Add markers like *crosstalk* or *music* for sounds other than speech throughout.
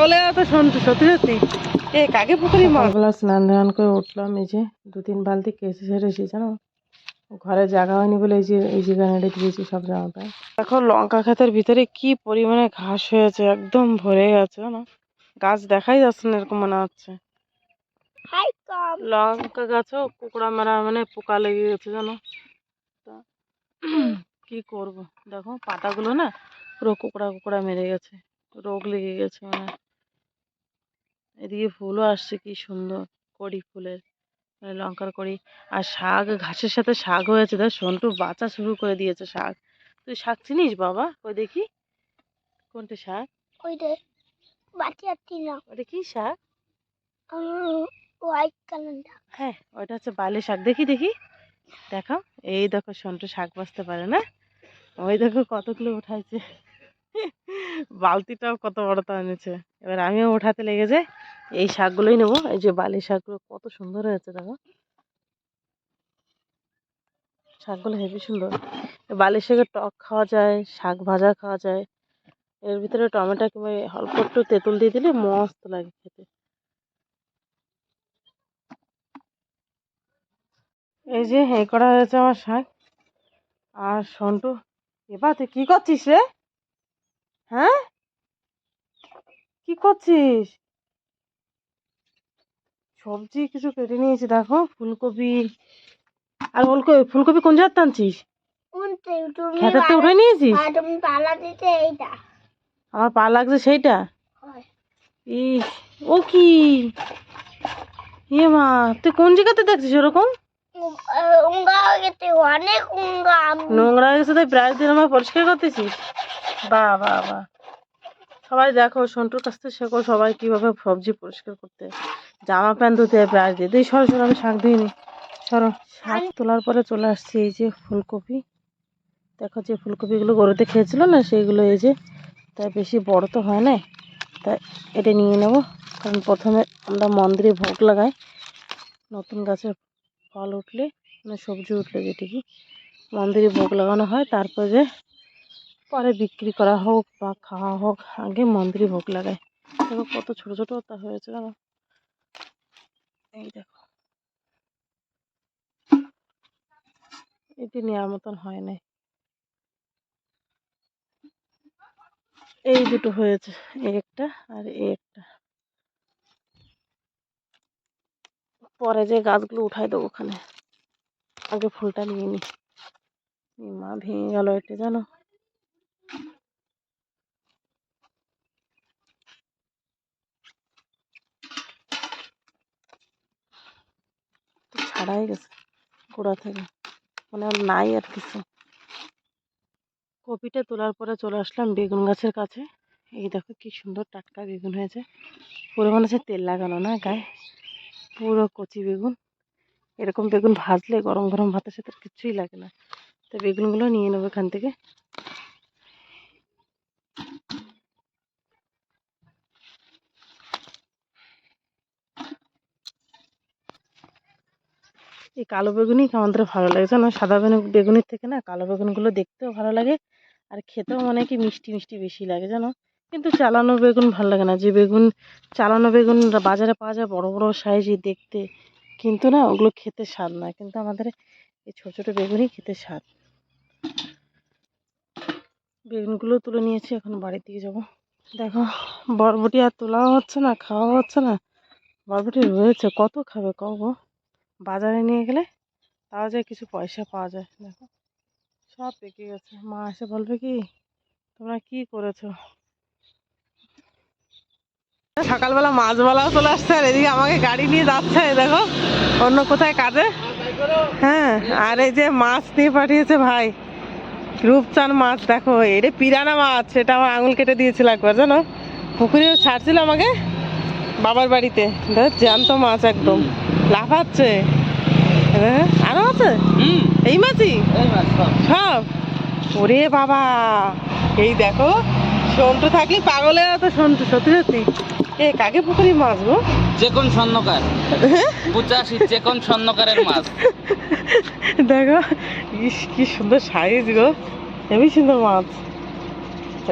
পাগলের তো সত্যি সত্যি? এ কাকে পুকুরি সকালবেলা স্নান ধান করে উঠলাম এই যে দু তিন বালতি কেসে ছেড়েছি জানো? ঘরে জায়গা হয়নি বলে এই যে এই যে গানে দিয়েছি সব জামা প্যান্ট দেখো লঙ্কা ক্ষেতের ভিতরে কি পরিমাণে ঘাস হয়েছে একদম ভরে গেছে জানো? গাছ দেখাই যাচ্ছে না এরকম মনে হচ্ছে। লঙ্কা গাছেও কুকুড়া মারা মানে পোকা লেগে গেছে জানো? তা কি করব? দেখো পাতাগুলো না পুরো কুকড়া কুকড়া মেরে গেছে রোগ লেগে গেছে মানে। এদিকে ফুলও আসছে কি সুন্দর কড়ি ফুলের লঙ্কার কড়ি। আর শাক ঘাসের সাথে শাক হয়েছে দেখ সন্টু বাঁচা শুরু করে দিয়েছে শাক। তুই শাক চিনিস বাবা? ওই দেখি। কোনটা শাক? ওইটা বাটি আটটি না ওটা কি শাক? হোয়াইট কালারটা হ্যাঁ ওইটা হচ্ছে বালি শাক। দেখি দেখি। দেখো এই দেখো সন্টু শাক বাঁচতে পারে না। ওই দেখো কতগুলো উঠাইছে। বালতিটাও কত বড় তো এনেছে। এবার আমিও ওঠাতে লেগে যাই, এই শাকগুলোই নেব। এই যে বালি শাকগুলো কত সুন্দর হয়েছে দেখো। শাকগুলো হেবি সুন্দর। এই বালি শাকের টক খাওয়া যায়, শাক ভাজা খাওয়া যায়। এর ভিতরে টমেটো কিংবা অল্প একটু তেঁতুল দিয়ে দিলে মস্ত লাগে খেতে। এই যে এই করা হয়েছে আমার শাক। আর সন্টু এবার তুই কি করছিস রে? হ্যাঁ? কি করছিস? সবজি কিছু কেটে নিয়েছি দেখো ফুলকপি। আর ফুলকপি ফুলকপি কোন জাত টানছিস খেতাতে উঠে নিয়েছিস? আমার পা লাগছে সেইটা? ইস ও কি? এ মা তুই কোন জায়গাতে দেখছিস ওরকম? নোংরা হয়ে গেছে তাই ব্রাশ দিয়ে আমার পরিষ্কার করতেছিস। বাহ বাহ বাহ। সবাই দেখো সন্টুর কাছ থেকে শেখো সবাই কীভাবে সবজি পরিষ্কার করতে। জামা প্যান্ট ধুতে ব্রাশ দিয়ে দিই সরো সরো আমি শাক দিইনি সরো শাক তোলার পরে চলে আসছি এই যে ফুলকপি। দেখো যে ফুলকপিগুলো গরুতে খেয়েছিল না সেইগুলো এই যে তাই বেশি বড় তো হয় না তাই এটা নিয়ে নেব। কারণ প্রথমে আমরা মন্দিরে ভোগ লাগাই নতুন গাছের ফল উঠলে মানে সবজি উঠলে যেটিকে মন্দিরে ভোগ লাগানো হয় তারপরে যে পরে বিক্রি করা হোক বা খাওয়া হোক, আগে মন্দিরে ভোগ লাগায় দেখো কত ছোট ছোট তা হয়েছে, জানো? এই দেখো। এটি নেওয়ার মতন হয় নাই। এই দুটো হয়েছে, এই একটা আর এই একটা। পরে যে গাছগুলো উঠাই দেবো ওখানে। আগে ফুলটা নিয়ে নি। এ মা ভেঙে গেল এটা জানো? ছাড়াই গেছে, গোড়া থেকে। মানে আর নাই আর কিছু। কপিটা তোলার পরে চলে আসলাম বেগুন গাছের কাছে। এই দেখো কি সুন্দর টাটকা বেগুন হয়েছে। পুরো মনে হচ্ছে তেল লাগানো না গায়ে। পুরো কচি বেগুন। এরকম বেগুন ভাজলে গরম গরম ভাতের সাথে আর কিচ্ছুই লাগে না। তো বেগুনগুলো নিয়ে নেব এখান থেকে। এই কালো বেগুনই আমাদের ভালো লাগে। জানো সাদা বেগুন, বেগুনের থেকে না কালো বেগুনগুলো দেখতেও ভালো লাগে আর খেতেও মনে কি মিষ্টি মিষ্টি বেশি লাগে, জানো? কিন্তু চালানো বেগুন ভালো লাগে না। যে বেগুন, চালানো বেগুন বাজারে পাওয়া যায় বড় বড় সাইজে দেখতে, কিন্তু না ওগুলো খেতে স্বাদ না। কিন্তু আমাদের এই ছোটো ছোটো বেগুনই খেতে স্বাদ। বেগুনগুলো তুলে নিয়েছি, এখন বাড়ির দিকে যাব। দেখো, বরবটি আর তোলাও হচ্ছে না খাওয়া হচ্ছে না। বরবটি রয়েছে, কত খাবে কব বাজারে নিয়ে গেলে তাও যায় কিছু পয়সা পাওয়া যায়। দেখো, সব পেকে গেছে। মা এসে বলবে কি, তোমরা কি করেছ? সকালবেলা মাছবেলাও চলে আসছে আর এদিকে আমাকে গাড়ি নিয়ে যাচ্ছে, দেখো, অন্য কোথায় কাজে? হ্যাঁ আর এই যে মাছ নিয়ে পাঠিয়েছে ভাই। রূপচান মাছ, দেখো, এটা পিরানা মাছ সেটা আমার আঙুল কেটে দিয়েছিল একবার, জানো? পুকুরেও ছাড়ছিল আমাকে বাবার বাড়িতে। জ্যান্ত মাছ একদম। লাফাচ্ছে। হ্যাঁ, আরও আছে? এই মাছই সব। ওরে বাবা। এই দেখো সন্টু থাকলে পাগলে তো সন্টু সত্যি সত্যি। এ কাকে পুকুরি মাছ গো? চেকন স্বর্ণকার। পঁচাশি চেকন স্বর্ণকারের মাছ। দেখো ইস কি সুন্দর সাইজ গো। হেবি সুন্দর মাছ।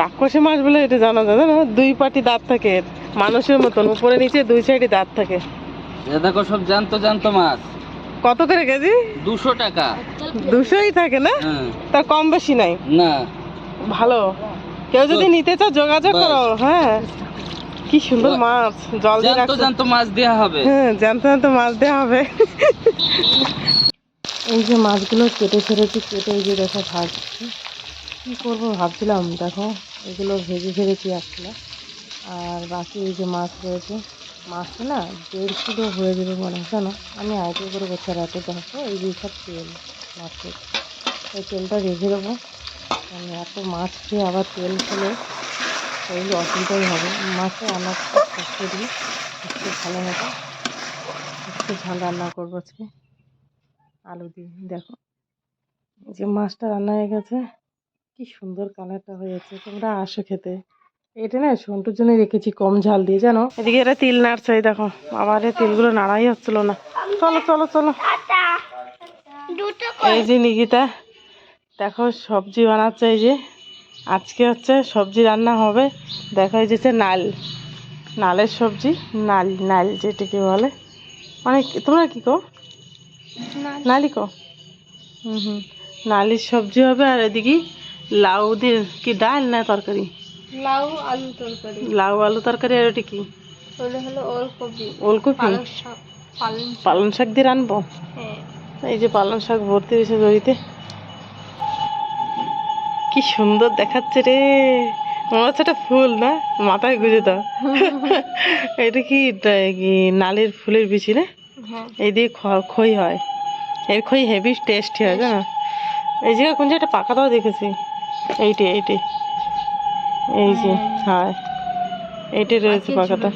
রাক্ষসী মাছ বলে এটা জানা যায় না দুই পাটি দাঁত থাকে। মানুষের মতন উপরে নিচে দুই সাইডে দাঁত থাকে। এ দেখো সব জ্যান্ত জ্যান্ত মাছ। কত করে কেজি? দুশো টাকা। দুশোই থাকে না? হ্যাঁ। তার কম বেশি নাই? না। ভালো। কেউ যদি নিতে চাও যোগাযোগ করো হ্যাঁ। কি সুন্দর মাছ জল দিয়ে জ্যান্ত রাখছো। জ্যান্ত মাছ দেওয়া হবে। হ্যাঁ জানতে জানতে মাছ দেওয়া হবে। এই যে মাছগুলো কেটে ফেলেছি কেটে এই যে দেখো ভাজছি। কী করব ভাবছিলাম দেখো এগুলো ভেজে ফেলেছি একটা আর বাকি এই যে মাছ রয়েছে মাছটা না দেড় কিলো হয়ে যাবে মনে হয়, জানো? আমি আগে করে বছর রাতে দেখো, এই যে সব তেল, মাছের। এই তেলটা রেখে দেবো। আমি এত মাছ খেয়ে আবার তেল খেলে শরীর অসুবিধাই হবে। মাছটা রান্না করতে দিয়ে একটু ভালো হবে। একটু ঝাল রান্না করব আজকে। আলু দিয়ে, দেখো। যে মাছটা রান্না হয়ে গেছে, কি সুন্দর কালারটা হয়েছে। তোমরা আসো খেতে। এটা না সন্টুর জন্য রেখেছি কম ঝাল দিয়ে জানো? এদিকে এটা তিল নাড়ছে দেখো। আবার এই তিলগুলো নাড়াই হচ্ছিল না। চলো চলো চলো। এই যে নিকিতা দেখো সবজি বানাচ্ছে এই যে। আজকে হচ্ছে সবজি রান্না হবে। দেখো এই যে নাল। নালের সবজি নাল নাল যেটাকে বলে। মানে তোমরা কি কো নালি। কো হুম হুম। নালির সবজি হবে আর এদিকে লাউ দিয়ে কি ডাল না তরকারি? লাউ আলু তরকারি। লাউ আলু তরকারি আর ওটা কি? ওটা হলো ওলকপি। ওলকপি? শাক পালং পালং শাক দিয়ে রানবো? হ্যাঁ। এই যে পালং শাক ভর্তি হয়েছে দড়িতে কি সুন্দর দেখাচ্ছে রে। মনে হচ্ছে একটা ফুল না? মাথায় গুঁজে দাও। *laughs* এটা কি নালের ফুলের বিচি না? হ্যাঁ। এই দিয়ে খই হয়। এর খই হেভি টেস্টি হয় জানো? এই জায়গায় কোন জায়গাটা পাকাটাও দেখেছি। এইটি এইটে। এই যে হ্যাঁ এইটে রয়েছে পাকাটা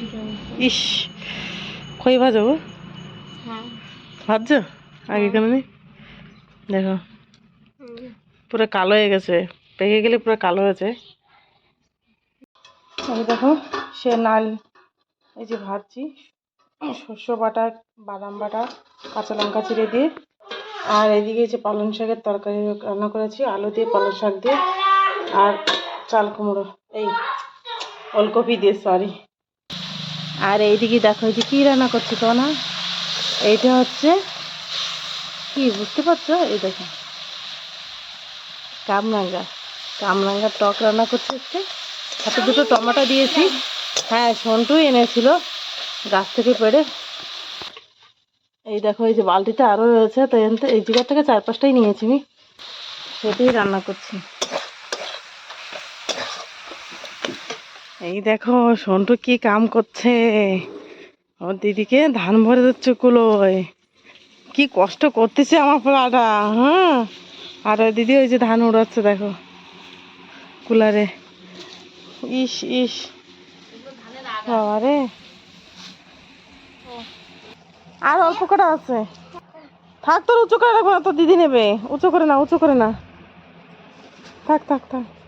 ইস খই ভাজাবো হ্যাঁ। ভাবছ? আগে কেন দেখো। পুরো কালো হয়ে গেছে। পেকে গেলে পুরো কালো হয়েছে এই দেখো সে নাল। এই যে ভাজছি। শস্য বাটা বাদাম বাটা কাঁচা লঙ্কা চিড়ে দিয়ে। আর এদিকে যে পালং শাকের তরকারি রান্না করেছি আলু দিয়ে পালং শাক দিয়ে। আর চাল কুমড়ো, এই ওলকপি দিয়ে সরি আর এইদিকে দেখো, এই যে কী রান্না করছি তো না? এইটা হচ্ছে, কি বুঝতে পারছ? এই দেখো। কামরাঙ্গা। কামরাঙ্গা টক রান্না করছি হচ্ছে। সাথে দুটো টমেটো দিয়েছি। হ্যাঁ সন্টু এনেছিল গাছ থেকে পেড়ে। এই দেখো, এই যে বালতিতে আরও রয়েছে, তো এই জায়গা থেকে চার পাঁচটাই নিয়েছি আমি। সেটাই রান্না করছি। এই দেখো, সন্টু কি কাম করছে? ওর দিদিকে ধান ভরে দিচ্ছে কুলোয়। কি কষ্ট করতেছে আমার পোলাটা হ্যাঁ? আর দিদি ওই যে ধান উড়াচ্ছে, দেখো, কুলারে। ইস ইস। আর অল্প কটা আছে। থাক, তোর উঁচু করে রাখব না, তোর দিদি নেবে। উঁচু করে না, উঁচু করে না। থাক থাক থাক।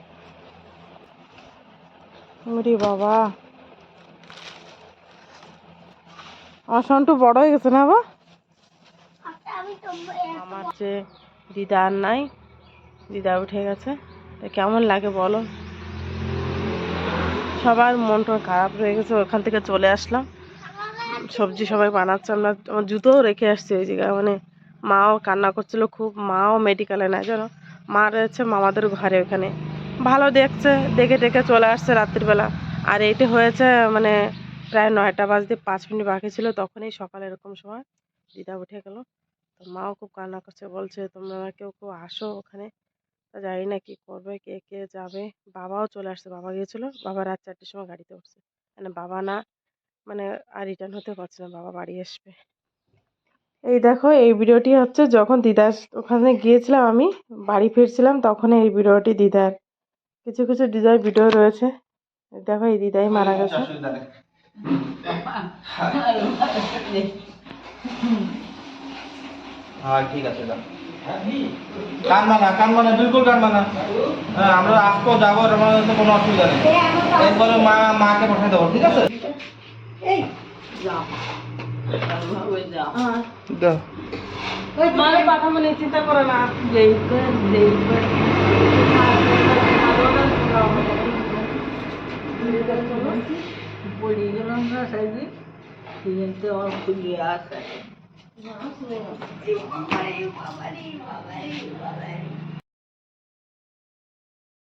ওরে বাবা। আমার সন্টু বড় হয়ে গেছে না বা আমার যে দিদা আর নাই, দিদা উঠে গেছে। তা কেমন লাগে বলো? সবার মনটা খারাপ রয়ে গেছে, ওখান থেকে চলে আসলাম। সবজি সবাই বানাচ্ছে, আমরা আমার জুতোও রেখে আসছি ওই জায়গায়। মানে মাও কান্না করছিল, খুব মাও মেডিকেলে নেয় জানো? মা রয়েছে, মামাদের ঘরে ওখানে। ভালো দেখছে, দেখে টেকে চলে আসছে রাত্রিবেলা। আর এইটা হয়েছে মানে প্রায় নয়টা বাজতে পাঁচ মিনিট বাকি ছিল, তখনই সকালে এরকম সময় দিদা উঠে গেল। তো মাও খুব কান্না করছে, বলছে, তোমরা কেউ কেউ আসো ওখানে? জানি না কি করবে, কে কে যাবে। বাবাও চলে আসছে, বাবা গিয়েছিল, বাবা রাত চারটের সময় গাড়িতে উঠছে। মানে বাবা না মানে আর রিটার্ন হতে পারছে না, বাবা বাড়ি আসবে। এই দেখো, এই ভিডিওটি হচ্ছে যখন দিদার ওখানে গিয়েছিলাম আমি, বাড়ি ফিরছিলাম তখন এই ভিডিওটি দিদার কিছু কিছু ডিজাইন ভিডিও রয়েছে। দেখো এই দিদাই মারা গেছে। হ্যাঁ ঠিক আছে দাও। কানবা না কানবা না বিলকুল কানবা না হ্যাঁ আমরা আসব যাব আমাদের কোনো অসুবিধা নেই। এরপরে মা মাকে পাঠিয়ে দেবো ঠিক আছে? পড়ে গেলাম না সাইডে সিজনতে আমার